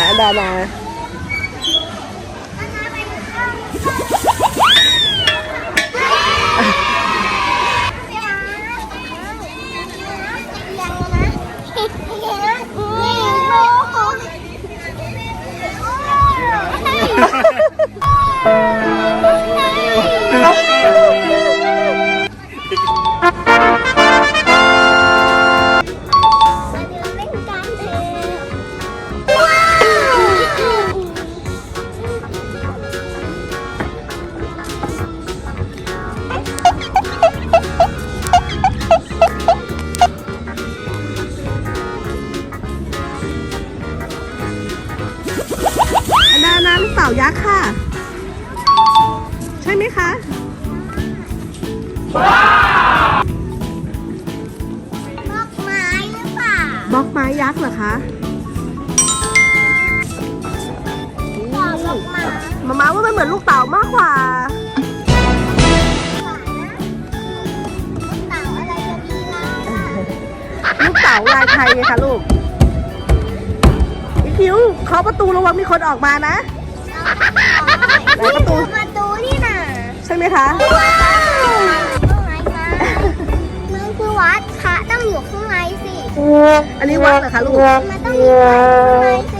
หาอันดา มามาว่ามันเหมือนลูกเต่ามากกว่า เต่าอะไรจะมีล่ะลูกเต่าลายไทยไงคะลูกอีคิวเคาะประตูระวังมีคนออกมานะ นี่คือประตูนี่น่ะใช่ไหมคะ ว้าวข้างในนะมันคือวัดพระต้องอยู่ข้างในสิ อันนี้วัดเหรอคะลูก มันต้องมีพระข้างในสิ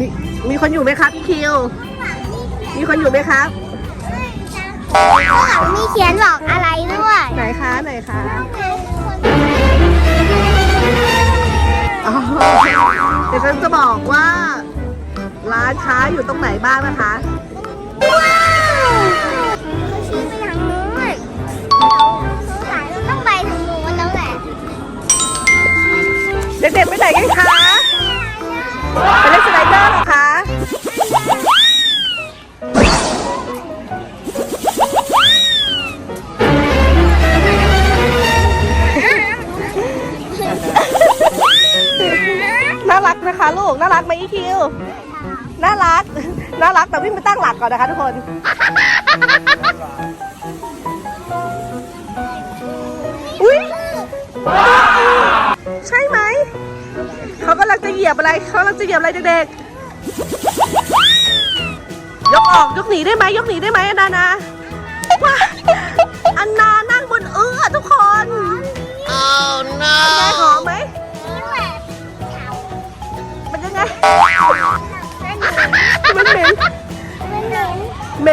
มีมีคนอยู่ไหมครับอีคิว มีคนอยู่ไหมครับ ข้างหลังมีเขียนบอกอะไรด้วยไหนคะไหนคะอ๋อเดี๋ยวฉันจะบอกว่า ร้านค้าอยู่ตรงไหนบ้างนะคะ ว้าวชี้ไปทางนู้นสงสัยเราต้องไปทางนู้นแล้วแหละเด็กๆไปไหนกันคะ ไปเล่นสไลเคะลูก น่ารักไหมอีคิว น่ารัก น่ารัก แต่วิ่งไปตั้งหลักก่อนนะคะทุกคน อุ้ยใช่ไหม เขากำลังจะเหยียบอะไร เขากำลังจะเหยียบอะไรเด็กๆ ยกออก ยกหนีได้ไหม ยกหนีได้ไหมอนานา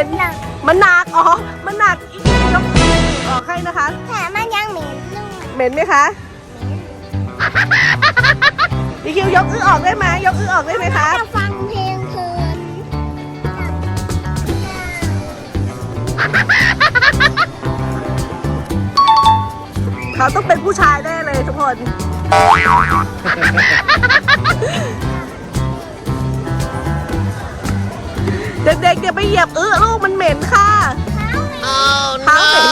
นเหม็นเหม็นมันหนักอ๋อมันหนักอีกยกออกให้นะคะ แถมมันยังเหม็นด้วยเหม็นไหมคะอีคิวยกอื้อออกได้ไหมยกอื้อออกได้ไหมคะจะฟังเพลงเพลินเขาต้องเป็นผู้ชายแน่เลยทุกคน เด็กๆอย่าไปเหยียบอื้อลูกมันเหม็นค่ะเท้าเหม็น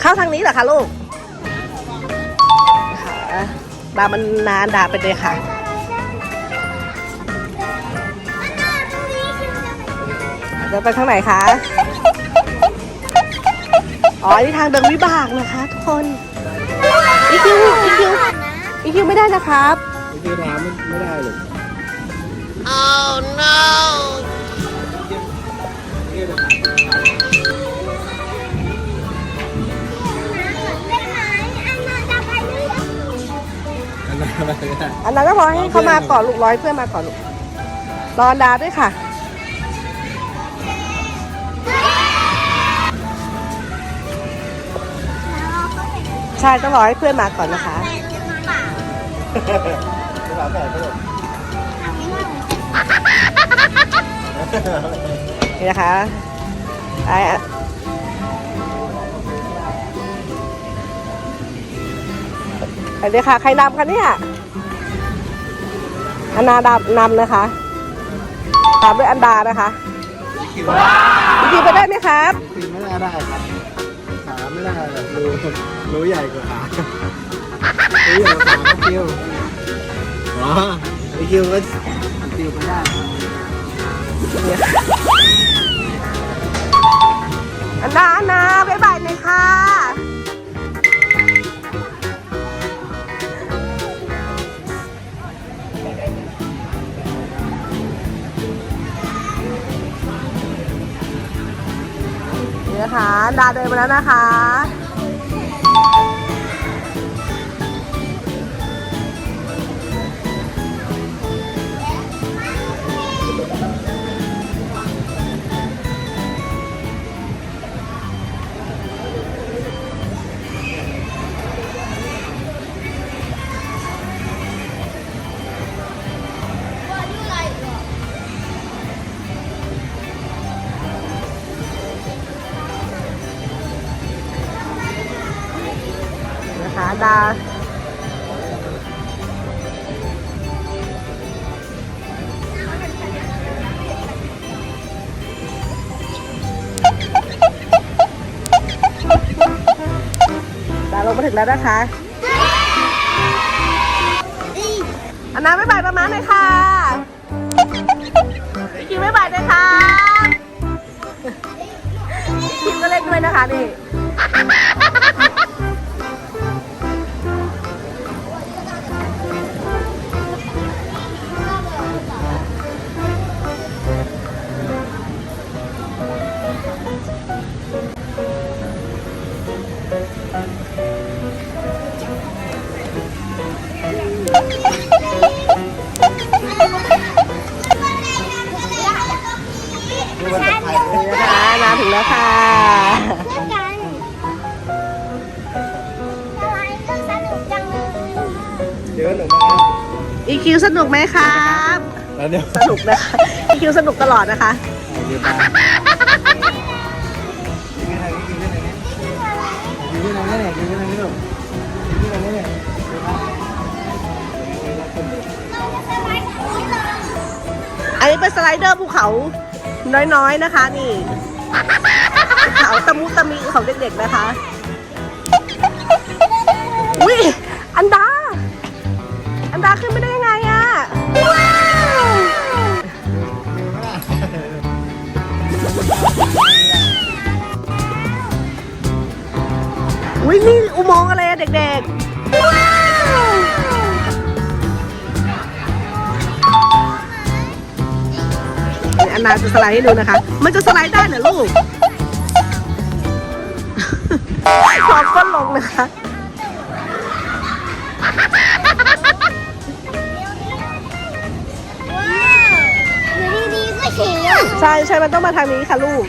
เข้าทางนี้เหรอคะลูกค่ะดามันนานดาไปเลยค่ะเดี๋ยวไปทางไหนคะ อ๋อ นี่ทางเดินวิบากนะคะ ทุกคน อีคิว อีคิว อีคิวไม่ได้นะครับไม่ใช่น้ำไม่ไม่ได้หรอก Oh no เป็นไหมอันนั้นจะไปเรื่อยอันนั้นไม่ได้อันนั้นก็รอให้เขามาก่อนลูกร้อยเพื่อนมาก่อนลูกรออันดาด้วยค่ะใช่ต้องรอให้เพื่อนมาก่อนนะคะภาษาแต่ก็ นี่นะคะไอ้อะอันนี้ค่ะ ใครนำคะเนี่ยอันนาดานำนะคะ ตามด้วยอันดานะคะคิวจริงๆไปได้ไหมครับคิวไม่ได้ได้ครับขาไม่ได้แบบรูรูใหญ่กว่าขารูใหญ่กว่าขาครับคิวอ๋อไอคิวก็คิวไม่ได้ อันนานนาบ๊ายบายเลยค่ะนะคะดาเดินมาแล้วนะคะ ลงมาถึงแล้วนะคะอันน้ำไม่บายประมาณเลยค่ะกินไม่บายเลยค่ะกินก็เล่นด้วยนะคะนี่ คิวสนุกไหมครับแล้วเดี๋ยวสนุกนะคะอีคิวสนุกตลอดนะคะ เดี๋ยวมากินที่ไหนกินที่ไหนกินที่ไหนกินที่ไหนนี่ลูกกินที่ไหนนี่อันนี้เป็นสไลเดอร์ภูเขาน้อยๆนะคะ นี่ภูเขาตะมุตะมิของเด็กๆนะคะอุ้ยอันดา อันดาขึ้นไปได้ อุ้ยนี่อุโมงค์อะไรอะเด็กๆ ว้าวอันนาจะสไลด์ให้ดูนะคะ มันจะสไลด์ได้เหรอลูกพอก้นลงนะคะว้าวอยู่ดีๆก็เขียวใช่ใช่มันต้องมาทางนี้ค่ะลูก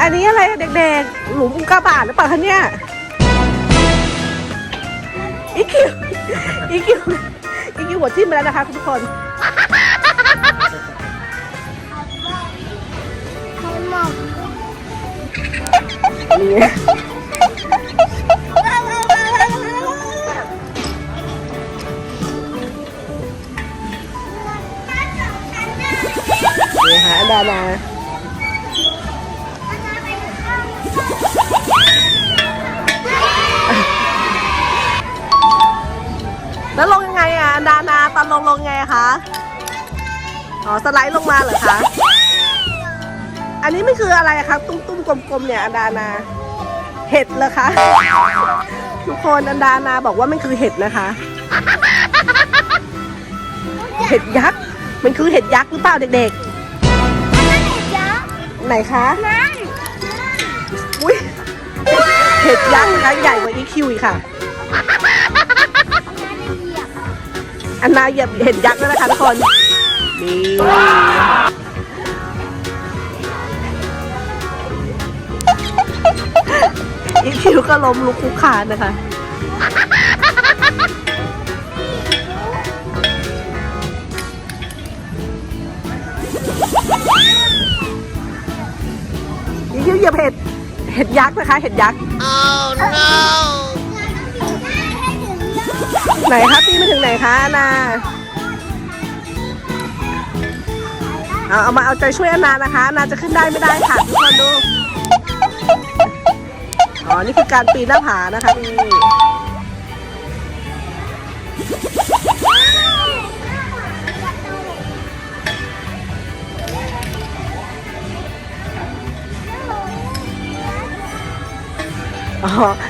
อันนี้อะไรเด็กๆ หลุมอุกกาบาตหรือเปล่าคะเนี่ยอีคิวอีคิวอีคิวหัวทิ่มไปแล้วนะคะทุกคนใครมองนี่นี่ค่ะอันดานา นดานาตอนลงลงไงคะอ๋อสไลด์ลงมาเหรอคะ อันนี้ไม่คืออะไรอะคะตุ้มตุ้มๆกลมๆเนี่ยอันดานา เห็ดเหรอคะทุกคนอันดานาบอกว่ามันคือเห็ดนะคะ เห็ดยักษ์มันคือเห็ดยักษ์หรือเปล่าเด็กนั่นเห็นยักษ์ๆไหนคะนั่นอุ้ยเห็ดยักษ์นะคะใหญ่กว่าอีคิวอีกค่ะ อันนาเหยียบเห็ดยักษ์แล้วนะคะทุกคนนี่อีคิวก็ล้มลุกคุกคานนะคะอีคิวเหยียบเห็ดเห็ดยักษ์นะคะ เห็ดยักษ์ ไหนคะปีนมาถึงไหนคะนาเอาเอามาเอาใจช่วยอนานะคะนาจะขึ้นได้ไม่ได้ค่ะทุกคนดูอ๋อนี่คือการปีนหน้าผานะคะนี่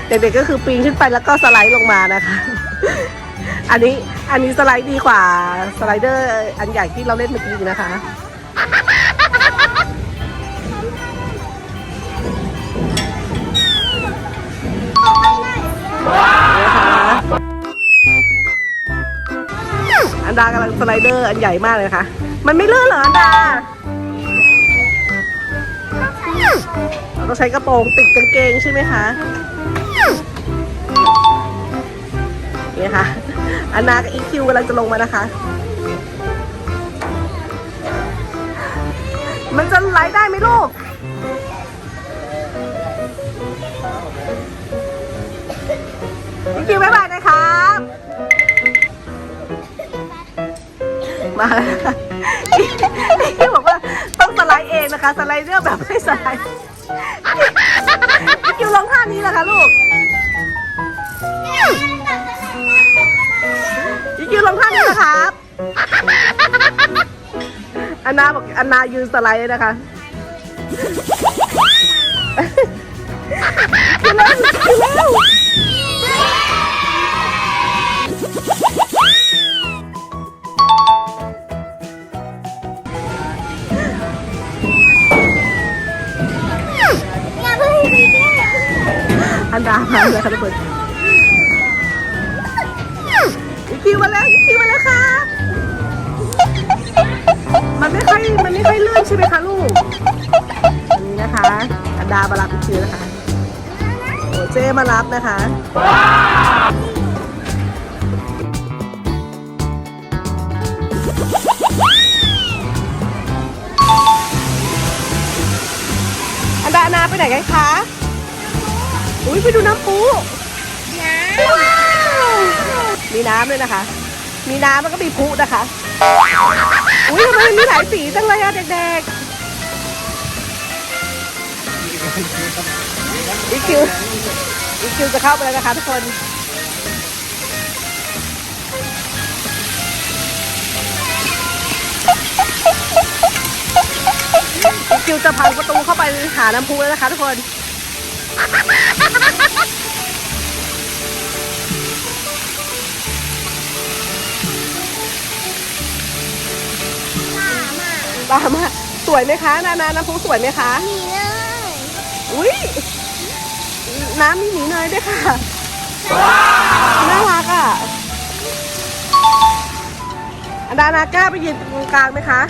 เด็กๆก็คือปีนขึ้นไปแล้วก็สไลด์ลงมานะคะ อันนี้อันนี้สไลด์ดีกว่าสไลเดอร์อันใหญ่ที่เราเล่นเมื่อกี้นะคะ อันดากำลังสไลเดอร์อันใหญ่มากเลยค่ะ มันไม่เลื่อนเหรออันดาเราต้องใช้กระโปรงติดกางเกงใช่ไหมคะนี่ค่ะ อันนากับอีคิวกำลังจะลงมานะคะ มันจะไหลได้ไหมลูก อีคิวบ๊ายบายนะครับ มาแล้วค่ะอีคิวบอกว่าต้องสไลด์เองนะคะ สไลด์เดอร์แบบไม่สไลด์อีคิวลองท่านี้นะคะลูก อีคิวลองท่านี้นะครับ อันนาบอกอันนายืนสไลด์นะคะอีคิวเร็วอีคิวเร็วอันดามาเลยค่ะทุกคน คิวมาแล้วค่ะมันไม่ค่อยมันไม่ค่อยลื่นใช่ไหมคะลูก อันนี้นะคะอันดามารับอีคิวนะคะ โอ้เจ๊มารับนะคะอันดาอานาไปไหนกันคะ อุ้ยไปดูน้ำปูมีน้ำด้วยนะคะ มีน้ำแล้วก็มีพุนะคะ อุ้ยทำไมมีหลายสีจังเลยอะเด็กๆอีคิวอีคิวจะเข้าไปแล้วนะคะทุกคนอีคิวจะพังประตูเข้าไปหาน้ำพุแล้วนะคะทุกคน ตามมาสวยไหมคะนานาน้ำพุสวยไหมคะ มีเลยอุ้ยน้ำมีหมีเนยด้วยค่ะน่ารักอะอันดานากล้าไปยืนตรงกลางไหมคะ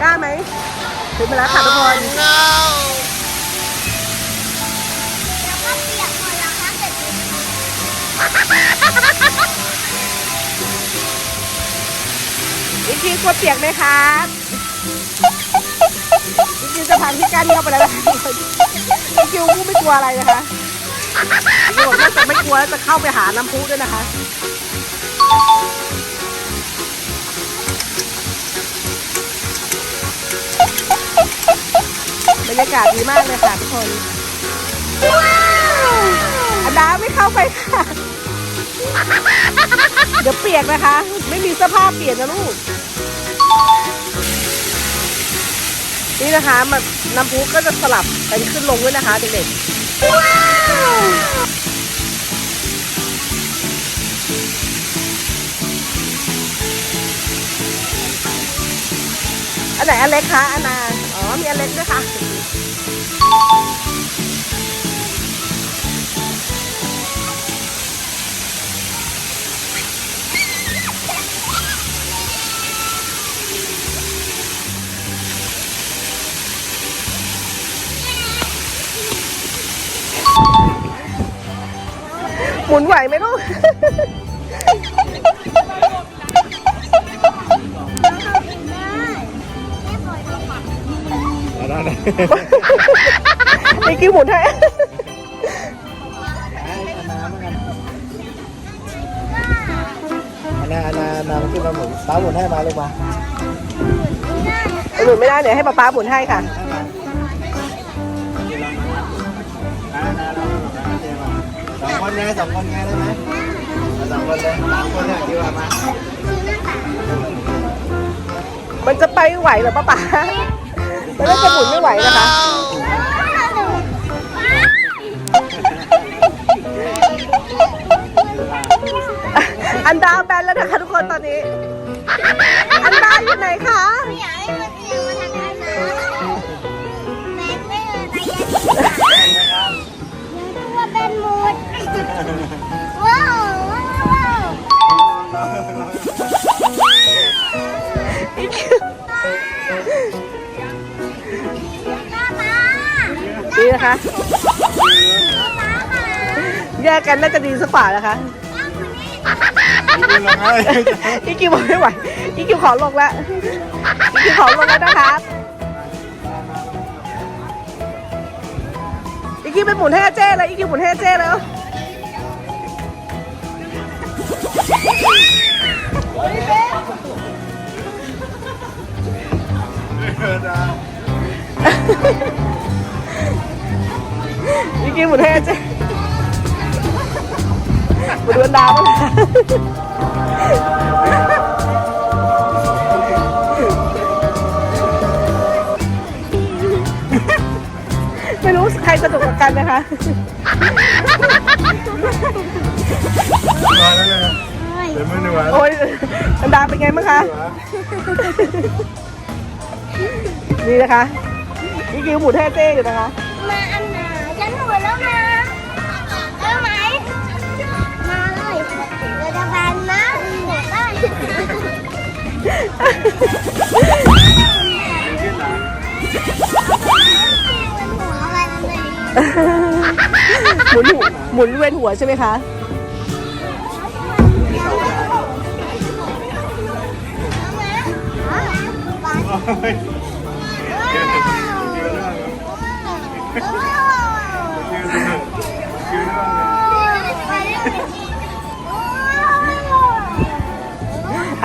กล้าไหมถึงไปแล้วค่ะทุกคนแล้วก็เปียกหมดแล้วครับเด็ก อีกทีกลัวเปียกไหมคะอีกทีจะพังที่กั้นเข้าไปแล้วนะคะอีกคิวผู้ไม่กลัวอะไรนะคะอีกคิวบอกน่าจะไม่กลัวแล้วจะเข้าไปหาน้ำพุด้วยนะคะบรรยากาศดีมากเลยค่ะทุกคนอันดาไม่เข้าไปค่ะ เดี๋ยวเปียกนะคะ ไม่มีเสื้อผ้าเปลี่ยนนะลูก นี่นะคะมันน้ำพุก็จะสลับกันขึ้นลงด้วยนะคะเด็กๆอันไหนอันเล็กคะอันนาอ๋อ มีอันเล็กด้วยค่ะ หมุนไหวไหมลูกเอาได้เลยมีกิ้วหมุนให้ให้อานามาอานาอานาอานามาขึ้นมาหมุนป้าหมุนให้มาลูกมาหมุนไม่ได้เดี๋ยวให้ป๊าป๊าหมุนให้ค่ะ คนไงสองคนไงได้ไหมเอาสองคนเลยสามคนเนี่ยคิวเอามามันจะไปไหวเหรอป๊าป๊ามันน่าจะหมุนไม่ไหวนะคะ อันดาแบนแล้วนะคะทุกคนตอนนี้ อันดาอยู่ไหนคะไม่อยากให้มันเอียงมาทางนั้นนะแม่ไม่เลยไปยันที่ ว้าวว้าวนี่นะคะแยกกันน่าจะดีสักฝ่านะคะอีกิวไม่ไหวอีกิวขอลงแล้วอีกิวขอลงแล้วนะคะอีกิวไปหมุนให้เจ้เลยอีกิวหมุนให้เจ้แล้ว อีคิวหมุนให้อาเจ้ะหมุนดวนดาวมั้งคะไม่รู้ใครสนุกกว่ากันนะคะนอนแล้วเลย เดี๋ยวไม่เหนื่อยโอ้ยอันดาเป็นไงบ้างคะ นี่นะคะอีคิวหมุนให้อาเจ้อยู่นะคะ มาอันหนาฉันหมดแล้วนะเอาไหมมาเลยเราจะแบนนะหมดได้มันหัวอะไรมันเลยหมุนหัวหมุนเวียนหัวใช่ไหมคะ อั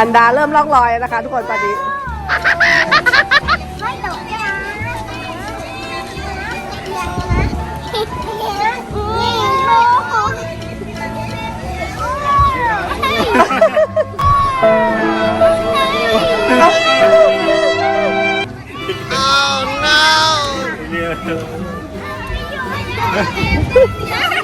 นดาเริ่มล่องลอยนะคะ ทุกคนตอนนี้ไม่ตกใจนะ นี่